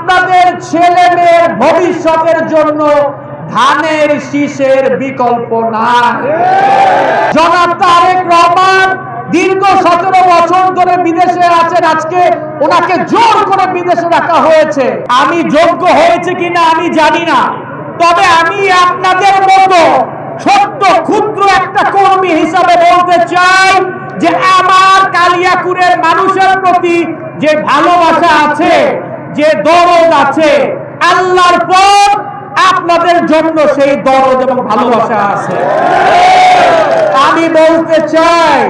আপনাদের ছেলে মেয়ের ভবিষ্যতের জন্য ধানের শীষের বিকল্প নাই। জনাব তারেক রহমান দীর্ঘ সতেরো বছর ধরে বিদেশে আছেন, আজকে ওনাকে জোর করে বিদেশে রাখা হয়েছে। আমি যোগ্য হয়েছে কিনা আমি জানি না। তবে আমি আপনাদের মতো ছোট্ট ক্ষুদ্র একটা কর্মী হিসাবে বলতে চাই যে আমার কালিয়াকুরের মানুষের প্রতি যে ভালোবাসা আছে যে দরদ আছে, আল্লাহর পর আপনাদের জন্য সেই দরদ এবং ভালোবাসা আছে। আমি বলতে চাই,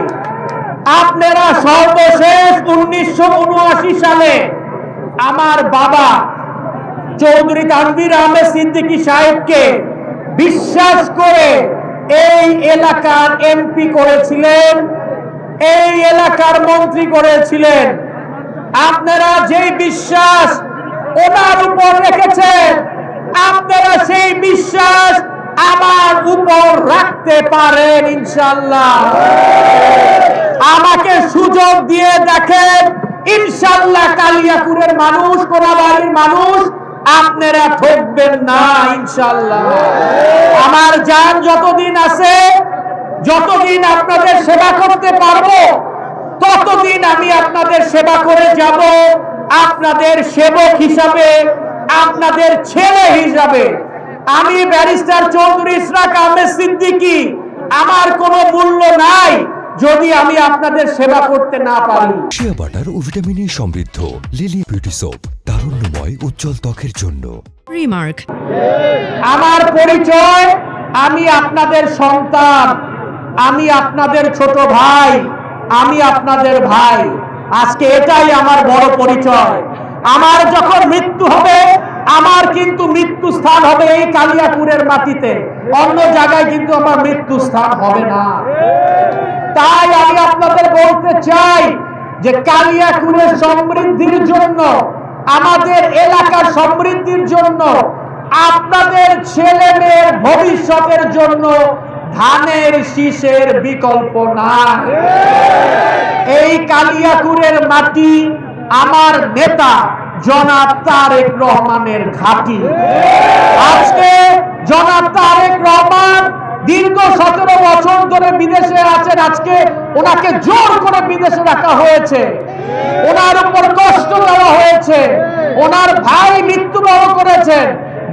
আপনারা সর্বশেষ উনিশশো উনআশি সালে আমার বাবা চৌধুরী তানভীর আহমেদ সিদ্দিকী সাহেবকে বিশ্বাস করে এই এলাকার এমপি করেছিলেন, এই এলাকার মন্ত্রী করেছিলেন। আপনারা যেই বিশ্বাস ওনার উপর রেখেছেন আপনারা সেই বিশ্বাস আমার উপর রাখতে পারেন ইনশাল্লাহ আমাকে সুযোগ দিয়ে দেখেন ইনশাল্লাহ কালিয়াপুরের মানুষ কোনাবাড়ির মানুষ, আপনারা ঠকবেন না ইনশাল্লাহ আমার যান যতদিন আছে, যতদিন আপনাদের সেবা করতে পারব, ততদিন আমি আপনাদের সেবা করে যাব। আপনাদের সেবক হিসাবে, আপনাদের ছেলে হিসাবে আমি ব্যারিস্টার চৌধুরী ইসরাক আহমেদ সিদ্দিকী। আমার কোনো মূল্য নাই যদি আমি আপনাদের সেবা করতে না পারি। শিয়া বাটার ও ভিটামিনে সমৃদ্ধ। লিলি বিউটি সোপ তারুণ্যময় উজ্জ্বল ত্বকের জন্য। Remark. আমার পরিচয় আমি আপনাদের সন্তান। আমি আপনাদের ছোট ভাই। আমি আপনাদের ভাই। আজকে এটাই আমার বড় পরিচয়। আমার যখন মৃত্যু হবে আমার কিন্তু স্থান হবে এই কালিয়াপুরের মাটিতে। অন্য জায়গায় কিন্তু আমার মৃত্যু স্থান হবে না। তাই আমি আপনাদের বলতে চাই যে কালিয়াকুরের সমৃদ্ধির জন্য, আমাদের এলাকার সমৃদ্ধির জন্য, আপনাদের ছেলে মেয়ের ভবিষ্যতের জন্য ধানের শীষের বিকল্প নাই। এই কালিয়াকুরের মাটি আমার নেতা জনাব তারেক রহমানের ঘাঁটি। আজকে জনাব তারেক রহমান দীর্ঘ সতেরো বছর ধরে বিদেশে আছেন। আজকে ওনাকে জোর করে বিদেশে রাখা হয়েছে। ওনার উপর কষ্ট দেওয়া হয়েছে। ওনার ভাই মৃত্যুবরণ করেছেন।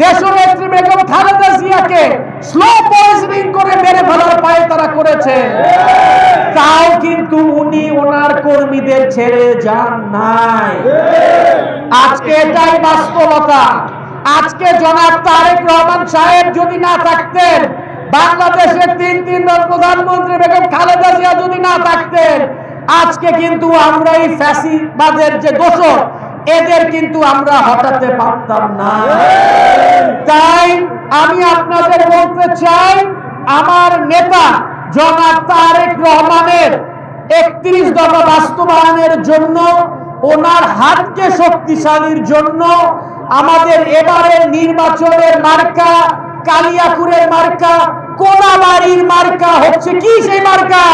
দেশনেত্রী বেগম খালেদা জিয়াকে স্লো পয়জনিং করে মেরে ফেলার পায়ে তারা করেছে। তাও কিন্তু উনি ওনার কর্মীদের ছেড়ে যান নাই। আজকে এটাই বাস্তবতা। আজকে জনাব তারেক রহমান সাহেব যদি না থাকতেন, বাংলাদেশের তিন তিনবার প্রধানমন্ত্রী বেগম খালেদা জিয়া যদি না থাকতেন, আজকে কিন্তু আমরা এই ফ্যাসিবাদের যে দোষর এদের কিন্তু আমরা হটাতে পারতাম না। তাই আমি আপনাদের বলতে চাই, আমার নেতা জনাব তারেক রহমানের একত্রিশ দফা বাস্তবায়নের জন্য ওনার হাতকে শক্তিশালীর জন্য আমাদের এবারের নির্বাচনের মার্কা কালিয়াপুরের মার্কা কোনাবাড়ির মার্কা হচ্ছে কি সেই মার্কা?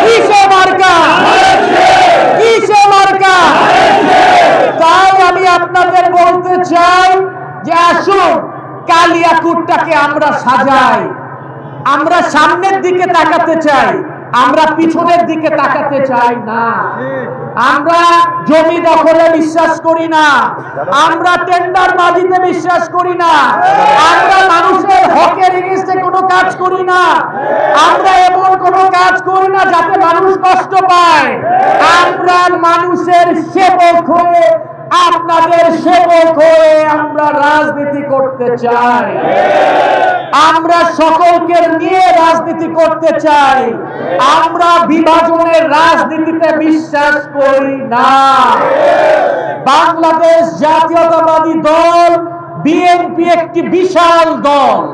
কি সেই মার্কা? কি সেই মার্কা? তাই আমি আপনাদের বলতে চাই যে আসুন, কালিয়াকুরটাকে আমরা সাজাই। আমরা সামনের দিকে তাকাতে চাই। আমরা পিছনের দিকে তাকাতে চাই না। আমরা জমি দখলে বিশ্বাস করি না। আমরা টেন্ডার বাজিতে বিশ্বাস করি না। আমরা মানুষের হকের এগেস্টে কোনো কাজ করি না। আমরা এমন কোনো কাজ করি না যাতে মানুষ কষ্ট পায়। আমরা মানুষের সেবক হয়ে, আপনাদের সেবক হয়ে আমরা রাজনীতি করতে চাই। আমরা সকলকে নিয়ে রাজনীতি করতে চাই। আমরা বিভাজনের রাজনীতিতে বিশ্বাস করি না। বাংলাদেশ জাতীয়তাবাদী দল, বিএনপি একটি বিশাল দল।